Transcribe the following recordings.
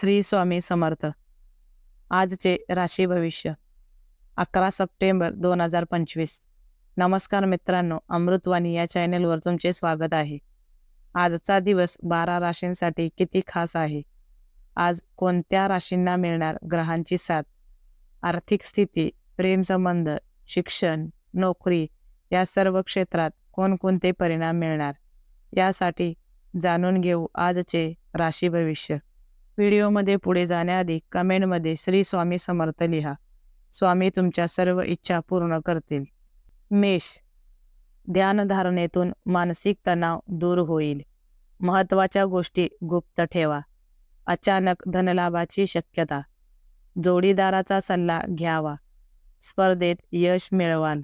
श्री स्वामी समर्थ. आजचे राशी भविष्य अकरा सप्टेंबर दोन हजार पंचवीस. नमस्कार मित्रांनो अमृतवाणी या चॅनेलवर तुमचे स्वागत आहे. आजचा दिवस बारा राशींसाठी किती खास आहे? आज कोणत्या राशींना मिळणार ग्रहांची साथ? आर्थिक स्थिती प्रेमसंबंध शिक्षण नोकरी या सर्व क्षेत्रात कोणकोणते परिणाम मिळणार? यासाठी जाणून घेऊ आजचे राशी भविष्य. व्हिडिओमध्ये पुढे जाण्याआधी कमेंटमध्ये श्री स्वामी समर्थ लिहा. स्वामी तुमच्या सर्व इच्छा पूर्ण करतील. मेष. ध्यानधारणेतून मानसिक तणाव दूर होईल. महत्त्वाच्या गोष्टी गुप्त ठेवा. अचानक धनलाभाची शक्यता. जोडीदाराचा सल्ला घ्यावा. स्पर्धेत यश मिळवाल.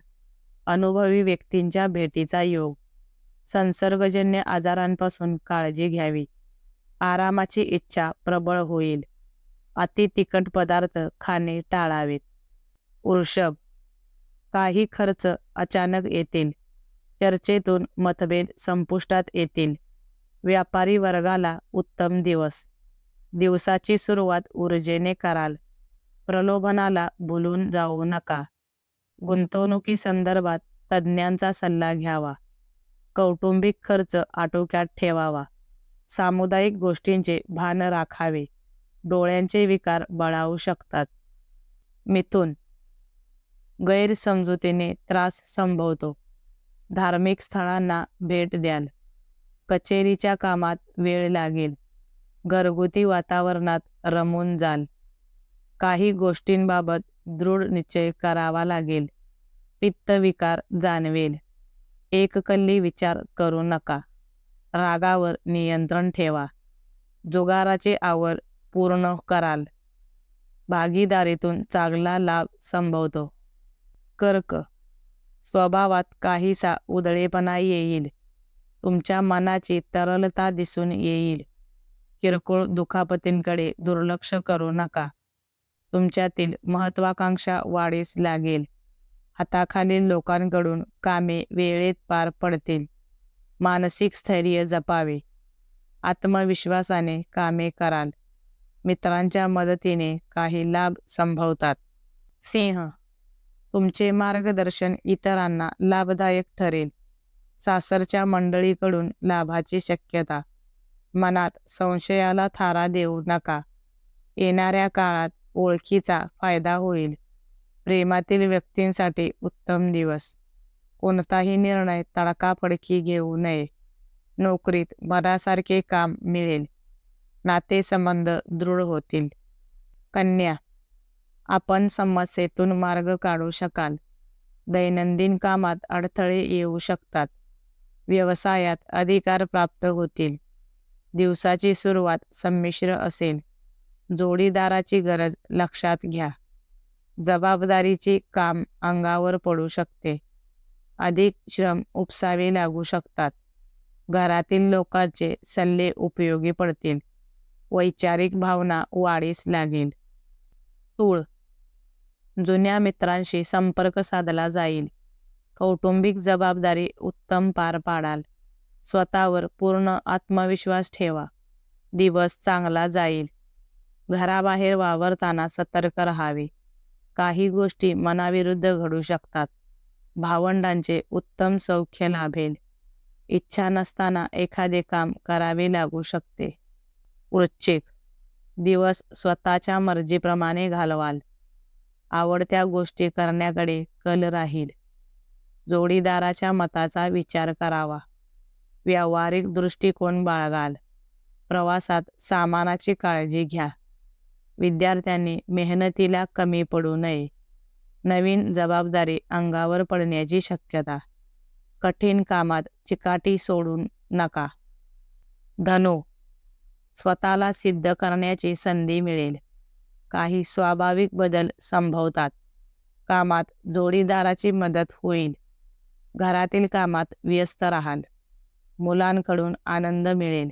अनुभवी व्यक्तींच्या भेटीचा योग. संसर्गजन्य आजारांपासून काळजी घ्यावी. आरामाची इच्छा प्रबळ होईल. अति तिखट पदार्थ खाणे टाळावेत. वृषभ काही खर्च अचानक येतील. चर्चेतून मतभेद संपुष्टात येतील. व्यापारी वर्गाला उत्तम दिवस. दिवसाची सुरुवात ऊर्जेने कराल. प्रलोभनाला भुलून जाऊ नका. गुंतवणुकी संदर्भात तज्ज्ञांचा सल्ला घ्यावा. कौटुंबिक खर्च आटोक्यात ठेवावा. सामुदायिक गोष्टींचे भान राखावे. डोळ्यांचे विकार बळावू शकतात. मिथून. गैरसमजुतीने त्रास संभवतो. धार्मिक स्थळांना भेट द्याल. कचेरीच्या कामात वेळ लागेल. घरगुती वातावरणात रमून जाल. काही गोष्टींबाबत दृढ निश्चय करावा लागेल. पित्तविकार जाणवेल. एककल्ली विचार करू नका. रागावर नियंत्रण ठेवा. जुगाराचे आवर पूर्ण कराल. भागीदारीतून चांगला लाभ संभवतो. कर्क. स्वभावात काहीसा उदळेपणा येईल. तुमच्या मनाची तरलता दिसून येईल. किरकोळ दुखापतींकडे दुर्लक्ष करू नका. तुमच्यातील महत्वाकांक्षा वाढीस लागेल. हाताखालील लोकांकडून कामे वेळेत पार पडतील. मानसिक स्थैर्य जपावे. आत्मविश्वासाने कामे कराल. मित्रांच्या मदतीने काही लाभ संभवतात. सिंह तुमचे मार्गदर्शन इतरांना लाभदायक ठरेल. सासरच्या मंडळीकडून लाभाची शक्यता. मनात संशयाला थारा देऊ नका. येणाऱ्या काळात ओळखीचा फायदा होईल. प्रेमातील व्यक्तींसाठी उत्तम दिवस. कोणताही निर्णय तडकाफडकी घेऊ नये. नोकरीत मनासारखे काम मिळेल. नातेसंबंध दृढ होतील. कन्या आपण समस्येतून मार्ग काढू शकाल. दैनंदिन कामात अडथळे येऊ शकतात. व्यवसायात अधिकार प्राप्त होतील. दिवसाची सुरुवात संमिश्र असेल. जोडीदाराची गरज लक्षात घ्या. जबाबदारीची काम अंगावर पडू शकते. अधिक श्रम उपसावे लागू शकतात. घरातील लोकांचे सल्ले उपयोगी पडतील. वैचारिक भावना वाढीस लागेल. तूळ. जुन्या मित्रांशी संपर्क साधला जाईल. कौटुंबिक जबाबदारी उत्तम पार पाडाल. स्वतःवर पूर्ण आत्मविश्वास ठेवा. दिवस चांगला जाईल. घराबाहेर वावरताना सतर्क राहावे. काही गोष्टी मनाविरुद्ध घडू शकतात. भावंडांचे उत्तम सौख्य लाभेल. इच्छा नसताना एखादे काम करावे लागू शकते. वृश्चिक दिवस स्वतःच्या मर्जीप्रमाणे घालवाल. आवडत्या गोष्टी करण्याकडे कल राहील. जोडीदाराच्या मताचा विचार करावा. व्यावहारिक दृष्टिकोन बाळगाल. प्रवासात सामानाची काळजी घ्या. विद्यार्थ्यांनी मेहनतीला कमी पडू नये. नवीन जबाबदारी अंगावर पडण्याची शक्यता. कठीण कामात चिकाटी सोडून नका. धनो स्वतःला सिद्ध करण्याची संधी मिळेल. काही स्वाभाविक बदल संभवतात. कामात जोडीदाराची मदत होईल. घरातील कामात व्यस्त राहाल. मुलांकडून आनंद मिळेल.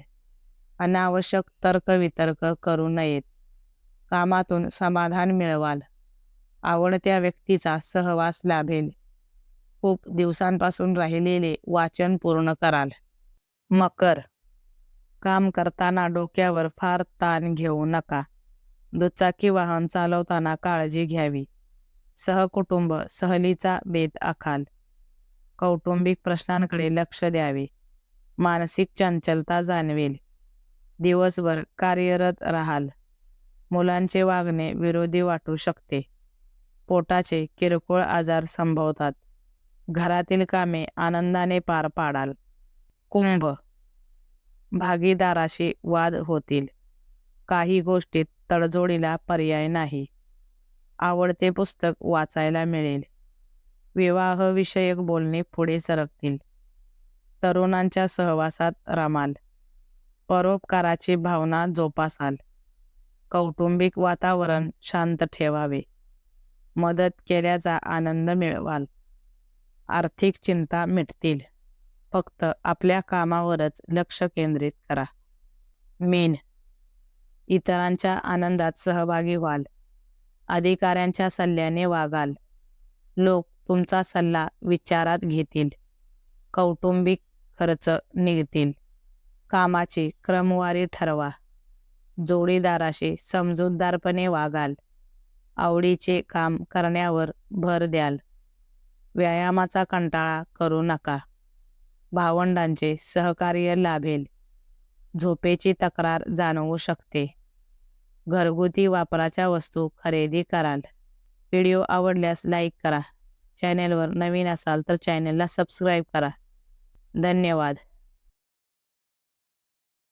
अनावश्यक तर्कवितर्क करू नयेत. कामातून समाधान मिळवाल. आवडत्या व्यक्तीचा सहवास लाभेल. खूप दिवसांपासून राहिलेले वाचन पूर्ण कराल. मकर. काम करताना डोक्यावर फार ताण घेऊ नका. दुचाकी वाहन चालवताना काळजी घ्यावी. सहकुटुंब सहलीचा बेत आखाल. कौटुंबिक प्रश्नांकडे लक्ष द्यावे. मानसिक चंचलता जाणवेल. दिवसभर कार्यरत राहाल. मुलांचे वागणे विरोधी वाटू शकते. पोटाचे किरकोळ आजार संभवतात. घरातील कामे आनंदाने पार पाडाल. कुंभ. भागीदाराशी वाद होतील. काही गोष्टीत तडजोडीला पर्याय नाही. आवडते पुस्तक वाचायला मिळेल. विवाहविषयक बोलणे पुढे सरकतील. तरुणांच्या सहवासात रमाल. परोपकाराची भावना जोपासाल. कौटुंबिक वातावरण शांत ठेवावे. मदत केल्याचा आनंद मिळवाल. आर्थिक चिंता मिटतील. फक्त आपल्या कामावरच लक्ष केंद्रित करा. मेन. इतरांच्या आनंदात सहभागी व्हाल. अधिकाऱ्यांच्या सल्ल्याने वागाल. लोक तुमचा सल्ला विचारात घेतील. कौटुंबिक खर्च निघतील. कामाची क्रमवारी ठरवा. जोडीदाराशी समजूतदारपणे वागाल. आवडीचे काम करण्यावर भर द्याल. व्यायामाचा कंटाळा करू नका. भावंडांचे सहकार्य लाभेल. झोपेची तक्रार जाणवू शकते. घरगुती वापराच्या वस्तू खरेदी कराल. व्हिडिओ आवडल्यास लाईक करा. चॅनेलवर नवीन असाल तर चॅनेलला सबस्क्राईब करा. धन्यवाद.